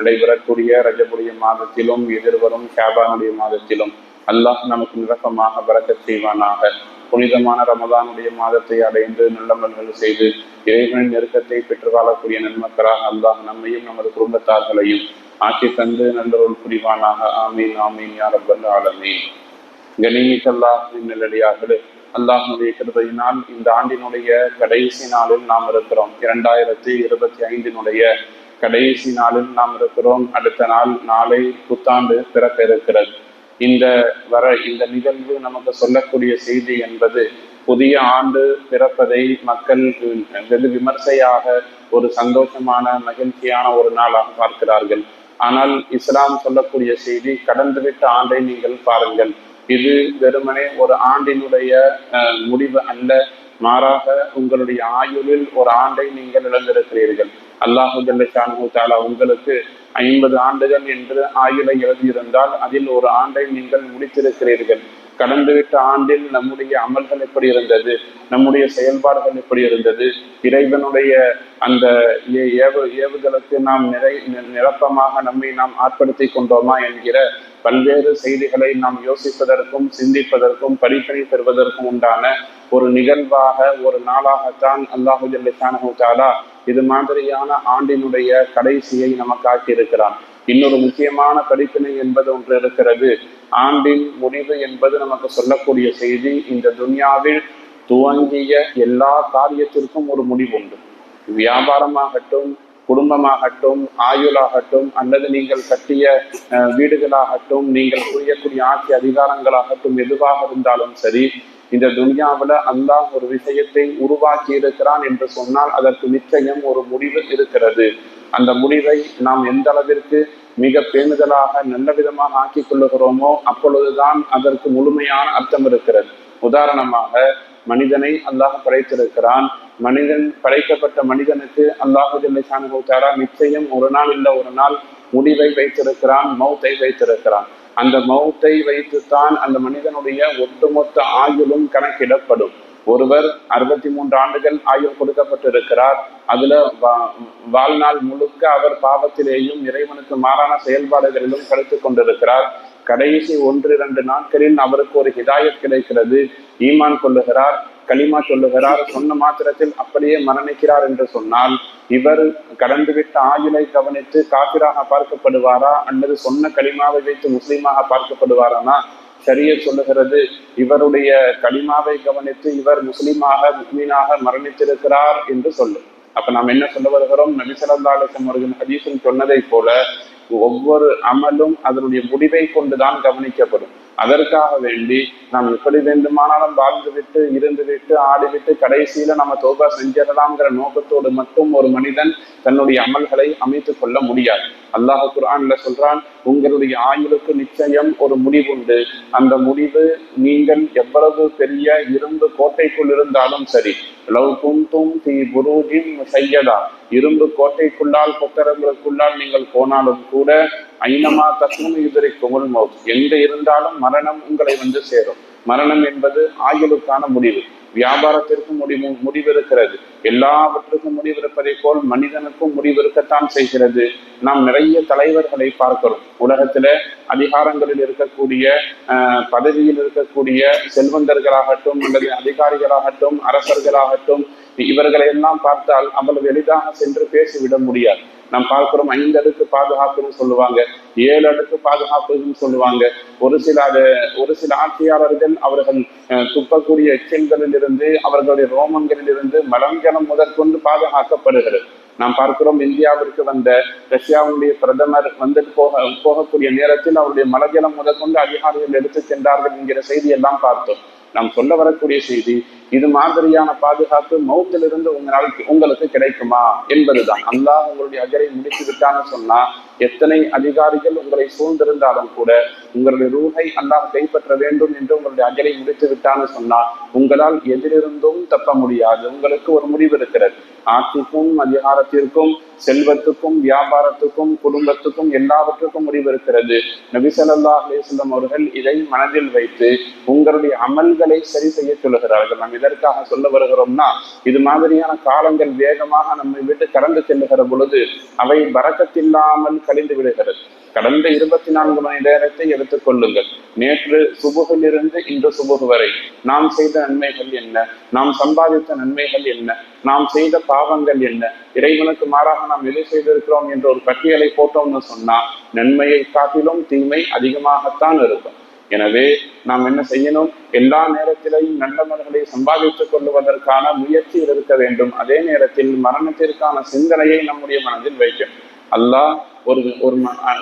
நடைபெறக்கூடிய ரஜபுடைய மாதத்திலும் எதிர்வரும் ஷாபானுடைய மாதத்திலும் அல்லாஹ் நமக்கு நிரப்பமாக பறக்கச் செய்வானாக. புனிதமான ரமதானுடைய மாதத்தை அடைந்து நல்லமல்கள் செய்து இறைவனின் நெருக்கத்தை பெற்று வாழக்கூடிய நன்மக்களாக அல்லாஹ் நம்மையும் நமது குடும்பத்தார்களையும் ஆட்சி தந்து நல்லொருள் புரிவானாக. ஆமீன் ஆமீன் யார் ரப்பல் ஆலமீன். கணிமிக்கல்லாஹின் நல்லடியார்களே அல்லாஹனுடைய கிருபையினால் இந்த ஆண்டினுடைய கடைசி நாளில் நாம் இருக்கிறோம். இரண்டாயிரத்தி இருபத்தி ஐந்தினுடைய கடைசி நாளில் நாம் இருக்கிறோம். அடுத்த நாள் நாளை புத்தாண்டு பிறக்க இருக்கிறது இந்த வர இந்த நிகழ்வு நமக்கு சொல்லக்கூடிய செய்தி என்பது புதிய ஆண்டு பிறப்பதை மக்கள் வெகு விமர்சையாக ஒரு சந்தோஷமான மகிழ்ச்சியான ஒரு நாளாக பார்க்கிறார்கள். ஆனால் இஸ்லாம் சொல்லக்கூடிய செய்தி கடந்துவிட்ட ஆண்டை நீங்கள் பாருங்கள். இது வெறுமனே ஒரு ஆண்டினுடைய அஹ், முடிவு அல்ல. மாறாக உங்களுடைய ஆயுளில் ஒரு ஆண்டை நீங்கள் இழந்திருக்கிறீர்கள். அல்லாஹுல்ல ஜல்லஷானு தாலா உங்களுக்கு ஐம்பது ஆண்டுகள் என்று ஆயுளை எழுதியிருந்தால் அதில் ஒரு ஆண்டை நீங்கள் முடித்திருக்கிறீர்கள். கடந்துவிட்ட ஆண்டில் நம்முடைய அமல்கள் எப்படி இருந்தது? நம்முடைய செயல்பாடுகள் எப்படி இருந்தது? இறைவனுடைய அந்த ஏ- ஏவு ஏவுதலுக்கு நாம் நிறை நிரப்பமாக நம்மை நாம் ஆட்படுத்தி கொண்டோமா என்கிற பல்வேறு செய்திகளை நாம் யோசிப்பதற்கும் சிந்திப்பதற்கும் படிப்பினை பெறுவதற்கும் உண்டான ஒரு நிகழ்வாக ஒரு நாளாகத்தான் அல்லாஹு ஜல்லிஷானு தாலா இது மாதிரியான ஆண்டினுடைய கடைசியை நமக்காக்கி இருக்கிறான் இன்னொரு முக்கியமான படிப்பினை என்பது ஒன்று இருக்கிறது. ஆண்டின் முடிவு என்பது நமக்கு சொல்லக்கூடிய செய்தி இந்த துன்யாவில் துவங்கிய எல்லா காரியத்திற்கும் ஒரு முடிவு உண்டு வியாபாரமாகட்டும் குடும்பமாகட்டும் ஆயுளாகட்டும் அல்லது நீங்கள் கட்டிய வீடுகளாகட்டும் நீங்கள் புரியக்கூடிய ஆட்சி அதிகாரங்களாகட்டும் எதுவாக இருந்தாலும் சரி இந்த துன்யாவில் அல்லாஹ் ஒரு விஷயத்தை உருவாக்கி இருக்கிறான் என்று சொன்னால் அதற்கு நிச்சயம் ஒரு முடிவு இருக்கிறது. அந்த முடிவை நாம் எந்த அளவிற்கு மிக பேணுதலாக நல்ல விதமாக ஆக்கிக் கொள்ளுகிறோமோ அப்பொழுதுதான் அதற்கு முழுமையான அர்த்தம் இருக்கிறது. உதாரணமாக மனிதனை அல்லாஹ் படைத்திருக்கிறான். மனிதன் படைக்கப்பட்ட மனிதனுக்கு அல்லாஹு ஜல்லிசானுத்தாரா நிச்சயம் ஒரு நாள் இல்ல ஒரு நாள் முடிவை வைத்திருக்கிறான் மௌத்தை வைத்திருக்கிறான். அந்த மௌத்தை வைத்துத்தான் அந்த மனிதனுடைய ஒட்டுமொத்த ஆயுளும் கணக்கிடப்படும். ஒருவர் அறுபத்தி மூன்று ஆண்டுகள் ஆயுள் கொடுக்கப்பட்டிருக்கிறார். அதுல வா- வாழ்நாள் முழுக்க அவர் பாவத்திலேயும் இறைவனுக்கு மாறான செயல்பாடுகளிலும் கழித்துக் கொண்டிருக்கிறார். கடைசி ஒன்று இரண்டு நாட்களில் அவருக்கு ஒரு ஹிதாயத் கிடைக்கிறது. ஈமான் கொள்ளுகிறார் களிமா சொல்லுகிறார் சொன்ன மாத்திரத்தில் அப்படியே மரணிக்கிறார் என்று சொன்னால் இவர் கடந்துவிட்ட ஆயுளை கவனித்து காபிராக பார்க்கப்படுவாரா? அல்லது சொன்ன களிமாவை வைத்து முஸ்லீமாக பார்க்கப்படுவாரானா? சரிய சொல்லுகிறது இவருடைய களிமாவை கவனித்து இவர் முஸ்லீமாக முஸ்லீமாக மரணித்திருக்கிறார் என்று சொல்லும் அப்ப நாம் என்ன சொல்ல வருகிறோம்? நபிசல்லா அலிசம் அவர்கள் ஹதீசன் சொன்னதை போல ஒவ்வொரு அமலும் அதனுடைய முடிவை கொண்டுதான் கவனிக்கப்படும். அதற்காக வேண்டி நாம் எப்படி வேண்டுமானாலும் வாழ்ந்துவிட்டு இருந்துவிட்டு ஆடிவிட்டு கடைசியில நம்ம தோபா செஞ்சிடலாம்ங்கிற நோக்கத்தோடு மட்டும் ஒரு மனிதன் தன்னுடைய அமல்களை அமைத்துக் கொள்ள முடியாது. அல்லாஹ் குர்ஆன்ல சொல்றான் உங்களுடைய ஆயுளுக்கு நிச்சயம் ஒரு முடிவுண்டு. அந்த முடிவு நீங்கள் எவ்வளவு பெரிய இரும்பு கோட்டைக்குள் இருந்தாலும் சரி. லவ் குந்தும் தி புரூஜின் செய்யதா இரும்பு கோட்டைக்குள்ளால் புத்தகங்களுக்குள்ளால் நீங்கள் போனாலும் கூட ஐனமா தஸ்மும் எதிரிக்குமுள் மௌத். எங்க இருந்தாலும் மரணம் உங்களை வந்து சேரும். மரணம் என்பது ஆயுளுக்கான முடிவு. வியாபாரத்திற்கும் முடிவு முடிவு இருக்கிறது எல்லாவற்றுக்கும் முடிவிருப்பதை போல் மனிதனுக்கும் முடிவிருக்கத்தான் செய்கிறது. நாம் நிறைய தலைவர்களை பார்க்கிறோம். உலகத்துல அதிகாரங்களில் இருக்கக்கூடிய பதவியில் இருக்கக்கூடிய செல்வந்தர்களாகட்டும் அல்லது அதிகாரிகளாகட்டும் அரசர்களாகட்டும் இவர்களை எல்லாம் பார்த்தால் அவ்வளவு எளிதாக சென்று பேசிவிட முடியாது. நாம் பார்க்கிறோம் ஐந்து அடுக்கு பாதுகாப்புன்னு சொல்லுவாங்க ஏழு அடுக்கு பாதுகாப்புன்னு சொல்லுவாங்க. ஒரு சில அது ஒரு சில ஆட்சியாளர்கள் அவர்கள் அஹ், துப்பக்கூடிய எச்சல்களில் இருந்து அவர்களுடைய ரோமங்களில் இருந்து மலஞ்சலம் முதற்கொண்டு பாதுகாக்கப்படுகிறது. நாம் பார்க்கிறோம் இந்தியாவிற்கு வந்த ரஷ்யாவுடைய பிரதமர் வந்து போக போகக்கூடிய நேரத்தில் அவருடைய மலஜலம் முதற்கொண்டு அதிகாரிகள் எடுத்து சென்றார்கள் என்கிற செய்தி எல்லாம் பார்த்தோம். நாம் சொல்ல வரக்கூடிய செய்தி இது மாதிரியான பாதுகாப்பு மௌத்திலிருந்து உங்களால் உங்களுக்கு கிடைக்குமா என்பதுதான். அல்லாஹ் உங்களுடைய அஜரை முடித்து விட்டான்னு சொன்னா எத்தனை அதிகாரிகள் உங்களை சூழ்ந்திருந்தாலும் கூட உங்களுடைய ரூகை அல்லாஹ் கைப்பற்ற வேண்டும் என்று உங்களுடைய அஜரை முடித்து விட்டான்னு சொன்னால் உங்களால் எதிலிருந்தும் தப்ப முடியாது. உங்களுக்கு ஒரு முடிவு இருக்கிறது. ஆட்சிக்கும் அதிகாரத்திற்கும் செல்வத்துக்கும் வியாபாரத்துக்கும் குடும்பத்துக்கும் எல்லாவற்றுக்கும் முடிவு இருக்கிறது நபிசல்லா அலிஸ்லம் அவர்கள் இதை மனதில் வைத்து உங்களுடைய அமல்களை சரி செய்ய சொல்லுகிறார்கள். நாம் இதற்காக சொல்ல வருகிறோம்னா இது மாதிரியான காலங்கள் வேகமாக நம்மை விட்டு கடந்து செல்லுகிற பொழுது அவை வரக்கத்தில்லாமல் கழிந்து விடுகிறது. கடந்த இருபத்தி நான்கு மணி நேரத்தை எடுத்துக் கொள்ளுங்கள். நேற்று சுபுகிலிருந்து இன்று சுபுகு வரை நாம் செய்த நன்மைகள் என்ன? நாம் சம்பாதித்த நன்மைகள் என்ன? நாம் செய்த பாவங்கள் என்ன? இறைவனுக்கு மாறாக நாம் எதை செய்திருக்கிறோம் என்ற ஒரு பட்டியலை போட்டோம்னு சொன்னா நன்மையை காட்டிலும் தீமை அதிகமாகத்தான் இருக்கும். எனவே நாம் என்ன செய்யணும்? எல்லா நேரத்திலையும் நல்லவர்களை சம்பாதித்துக் கொள்வதற்கான முயற்சியில் இருக்க வேண்டும். அதே நேரத்தில் மரணத்திற்கான சிந்தனையை நம்முடைய மனதில் வைக்கும் அல்லாஹ் ஒரு ஒரு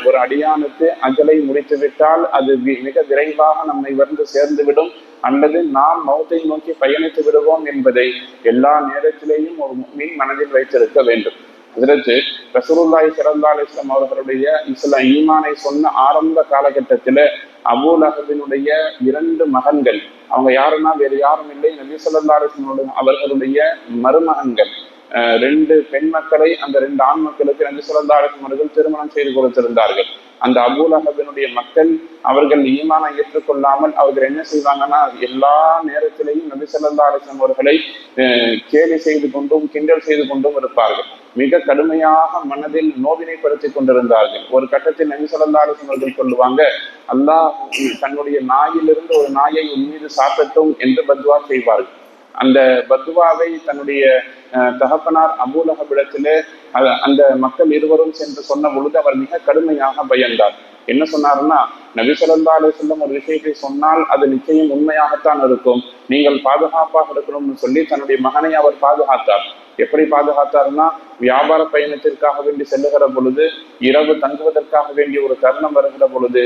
ஒரு அடியானுக்கு அஜலை முடித்து விட்டால் அது மிக விரைவாக நம்மை வந்து சேர்ந்துவிடும். அல்லது நாம் மௌத்தை நோக்கி பயணித்து விடுவோம் என்பதை எல்லா நேரத்திலேயும் ஒரு மீன் மனதில் வைத்திருக்க வேண்டும். அதற்கு ரசூலுல்லாய் சிறந்தா இஸ்லாம் அவர்களுடைய சில ஈமானை சொன்ன ஆரம்ப காலகட்டத்தில் அபூல் அஹபினுடைய இரண்டு மகன்கள் அவங்க யாருன்னா வேறு யாரும் இல்லை நபி சொல்லா அவர்களுடைய மருமகன்கள். ரெண்டு பெண் மக்களை அந்த ரெண்டு ஆண் மக்களுக்கு ரெண்டு சுரந்தாரகம் அவர்கள் திருமணம் செய்து கொடுத்திருந்தார்கள். அந்த அபூல் அகபினுடைய மக்கள் அவர்கள் ஈமானை ஏற்றுக்கொள்ளாமல் அவர்கள் என்ன செய்வாங்கன்னா எல்லா நேரத்திலையும் நபி சொல்லா அலிஸ்லாம் அவர்களை கேலி செய்து கொண்டும் கிண்டல் செய்து கொண்டும் இருப்பார்கள். மிக கடுமையாக மனதில் நோவினைப்படுத்திக் கொண்டிருந்தார்கள். ஒரு கட்டத்தில் நபி சொல்லா அலிஸ்லாம் அவர்கள் சொல்லுவாங்க அல்லாஹ் தன்னுடைய நாயிலிருந்து ஒரு நாயை உன் மீது சாப்பிட்டும் என்று பத்வா செய்வார்கள். அந்த பத்துவாவை தன்னுடைய தகப்பனார் அபூலகபிடத்திலே அந்த மக்கள் இருவரும் சென்று சொன்ன பொழுது அவர் மிக கடுமையாக பயந்தார். என்ன சொன்னாருன்னா நபி சொல்லா சொல்லும் ஒரு விஷயத்தை சொன்னால் அது நிச்சயம் உண்மையாகத்தான் இருக்கும். நீங்கள் பாதுகாப்பாக இருக்கணும்னு சொல்லி தன்னுடைய மகனை அவர் பாதுகாத்தார். எப்படி பாதுகாத்தாருன்னா வியாபார பயணத்திற்காக வேண்டி செல்லுகிற பொழுது இரவு தங்குவதற்காக வேண்டிய ஒரு தருணம் வருகிற பொழுது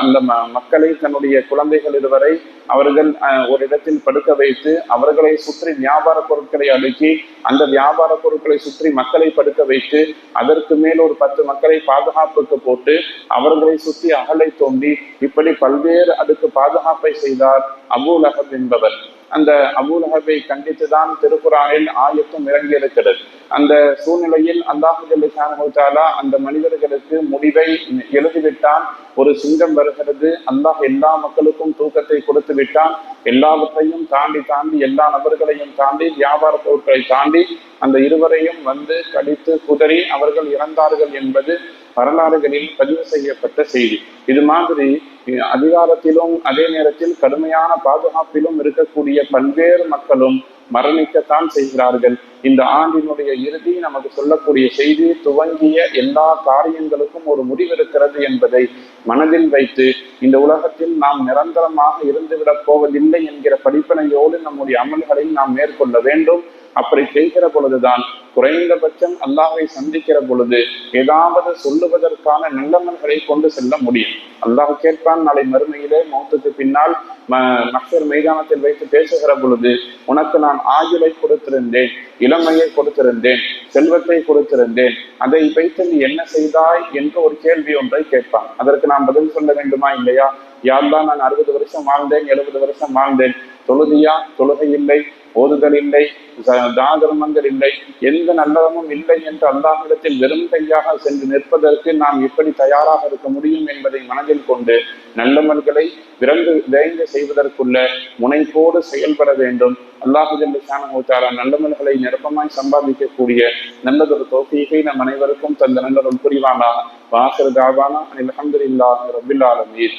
அந்த மக்களை தன்னுடைய குழந்தைகள் இதுவரை அவர்கள் ஒரு இடத்தில் படுக்க வைத்து அவர்களை சுற்றி வியாபார பொருட்களை அடுக்கி அந்த வியாபார பொருட்களை சுற்றி மக்களை படுக்க வைத்து அதற்கு மேல் ஒரு பத்து மக்களை பாதுகாப்புக்கு போட்டு அவர்களை சுற்றி அகலை தோண்டி இப்படி பல்வேறு அதுக்கு பாதுகாப்பை செய்தார் அபூல் அகப் என்பவர். அந்த அபூலகபை கண்டித்துதான் திருக்குறானில் ஆயத்தும் இறங்கியிருக்கிறது. அந்த சூழ்நிலையில் அல்லாஹுல்லா அந்த மனிதர்களுக்கு முடிவை எழுதிவிட்டான். ஒரு சிங்கம் வருகிறது. அல்லாஹ் எல்லா மக்களுக்கும் தூக்கத்தை கொடுத்து விட்டான். எல்லாவற்றையும் தாண்டி தாண்டி எல்லா நபர்களையும் தாண்டி வியாபார பொருட்களை தாண்டி அந்த இருவரையும் வந்து கடித்து குதறி அவர்கள் இறந்தார்கள் என்பது வரலாறுகளில் பதிவு செய்யப்பட்ட செய்தி. இது மாதிரி அதிகாரத்திலும் அதே நேரத்தில் கடுமையான பாதுகாப்பிலும் இருக்கக்கூடிய பல்வேறு மக்களும் மரணிக்கத்தான் செய்கிறார்கள். இந்த ஆண்டினுடைய இறுதி நமக்கு சொல்லக்கூடிய செய்தி துவங்கிய எல்லா காரியங்களுக்கும் ஒரு முடிவெடுக்கிறது என்பதை மனதில் வைத்து இந்த உலகத்தில் நாம் நிரந்தரமாக இருந்துவிடப் போவதில்லை என்கிற படிப்பனையோடு நம்முடைய அமல்களை நாம் மேற்கொள்ள வேண்டும். அப்படி செய்கிற பொழுதுதான் குறைந்தபட்சம் அல்லாஹை சந்திக்கிற பொழுது ஏதாவது சொல்லுவதற்கான நல்லமன்களை கொண்டு செல்ல முடியும். அல்லாஹ் கேட்பான் நாளை மறுமையிலே மௌத்துக்கு பின்னால் மக்சர் மைதானத்தில் வைத்து பேசுகிற பொழுது உனக்கு நான் ஆயுளை கொடுத்திருந்தேன் இளமையை கொடுத்திருந்தேன் செல்வத்தை கொடுத்திருந்தேன். அதை வைத்து நீ என்ன செய்தாய்? என்று ஒரு கேள்வி ஒன்றை கேட்பான். அதற்கு நான் பதில் சொல்ல வேண்டுமா இல்லையா? யார்தான் நான் அறுபது வருஷம் வாழ்ந்தேன் எழுபது வருஷம் வாழ்ந்தேன். தொழுதியா? தொழுகை இல்லை. ஓதுதல் இல்லை. தாதர்மங்கள் இல்லை. எந்த நல்லதமும் இல்லை என்று அல்லாஹிடத்தில் வெறும் கையாக சென்று நிற்பதற்கு நாம் எப்படி தயாராக இருக்க முடியும் என்பதை மனதில் கொண்டு நல்லமல்களை விரைந்து விரைந்து செய்வதற்குள்ள முனைப்போடு செயல்பட வேண்டும். அல்லாஹுஜல்லி சானஹூத்தாரா நல்லமல்களை நிரப்பமாய் சம்பாதிக்கக்கூடிய நல்லதொரு தோப்பியை நம் அனைவருக்கும் தந்த நல்லதொரு புரிவானாக. வாசர் தாவானா அனில் அஹமதுல்லாஹி ரபில் ஆலமீர்